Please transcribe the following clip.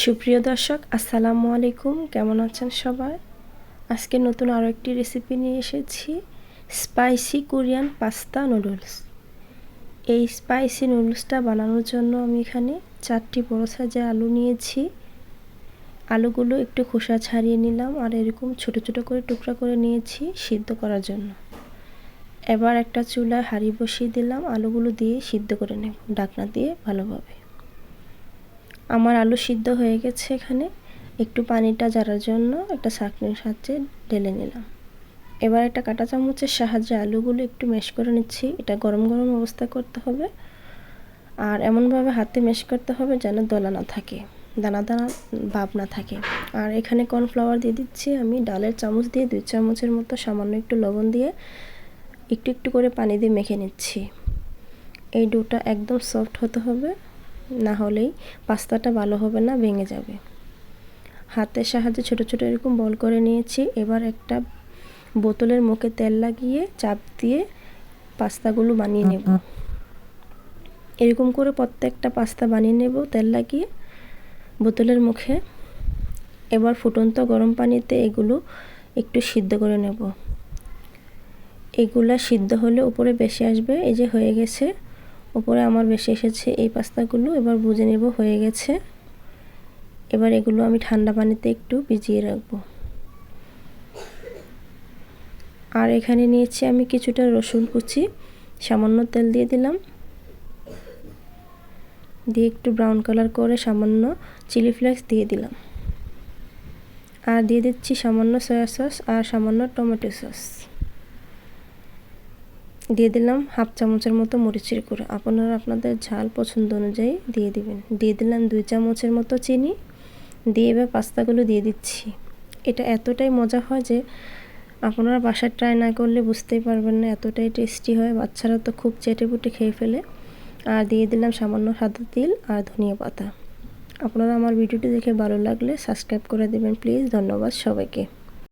সুপ্রিয় দর্শক, আসসালামু আলাইকুম। কেমন আছেন সবাই? আজকে নতুন আরও একটি রেসিপি নিয়ে এসেছি স্পাইসি কোরিয়ান পাস্তা নুডলস এই স্পাইসি নুডলসটা বানানোর জন্য আমি এখানে চারটি বড় সাইজের আলু নিয়েছি। আলুগুলো একটু খোসা ছাড়িয়ে নিলাম আর এরকম ছোট ছোট করে টুকরা করে নিয়েছি সিদ্ধ করার জন্য। এবার একটা চুলায় হাঁড়ি বসিয়ে দিলাম। আলুগুলো দিয়ে সিদ্ধ করে নেব ডাকনা দিয়ে ভালোভাবে। আমার আলু সিদ্ধ হয়ে গেছে এখানে। একটু পানিটা জারার জন্য একটা ছাঁকনির সাহায্যে ঢেলে নিলাম। এবার একটা কাঁটা চামচের সাহায্যে আলুগুলো একটু ম্যাশ করে নিচ্ছি। এটা গরম গরম অবস্থা করতে হবে। আর এমনভাবে হাতে ম্যাশ করতে হবে যেন দলা না থাকে, দানা দানা ভাব না থাকে। আর এখানে কর্নফ্লাওয়ার দিয়ে দিচ্ছি আমি ডালের চামচ দিয়ে দুই চামচের মতো সামান্য একটু লবণ দিয়ে একটু একটু করে পানি দিয়ে মেখে নিচ্ছি। এই ডোটা একদম সফট হতে হবে। না হলেই পাস্তাটা ভালো হবে না ভেঙে যাবে। হাতের সাহায্যে ছোট ছোট এরকম বল করে নিয়েছি। এবার একটা বোতলের মুখে তেল লাগিয়ে চাপ দিয়ে পাস্তাগুলো বানিয়ে নেব। এরকম করে প্রত্যেকটা পাস্তা বানিয়ে নেব তেল লাগিয়ে বোতলের মুখে। এবার ফুটন্ত গরম পানিতে এগুলো একটু সিদ্ধ করে নেব। এগুলা সিদ্ধ হলে উপরে বেশি আসবে এই যে হয়ে গেছে। উপরে আমার বেশি এসেছে এই পাস্তাগুলো, এবার বুঝে নেব, হয়ে গেছে। এবার এগুলো আমি ঠান্ডা পানিতে একটু ভিজিয়ে রাখব। আর এখানে নিয়েছি আমি কিছুটা রসুন কুচি, সামান্য তেল দিয়ে দিলাম। দিয়ে একটু ব্রাউন কালার করে সামান্য চিলি ফ্লেক্স দিয়ে দিলাম। আর দিয়ে দিচ্ছি সামান্য সয়া সস আর সামান্য টমেটো সস। দিয়ে দিলাম হাফ চামচের মতো মরিচের গুঁড়ো। আপনারা আপনাদের ঝাল পছন্দ অনুযায়ী দিয়ে দিবেন। দিয়ে দিলাম দুই চামচের মতো চিনি। দিয়ে এবার পাস্তাগুলো দিয়ে দিচ্ছি। এটা এতটাই মজা হয় যে আপনারা বাসায় ট্রাই না করলে বুঝতেই পারবেন না, এতটাই টেস্টি হয়। বাচ্চারা তো খুব চেটে পুটে খেয়ে ফেলে। আর দিয়ে দিলাম সামান্য সাদা তিল আর ধনিয়া পাতা। আপনারা আমার ভিডিওটি দেখে ভালো লাগলে সাবস্ক্রাইব করে দেবেন, প্লিজ। ধন্যবাদ সবাইকে।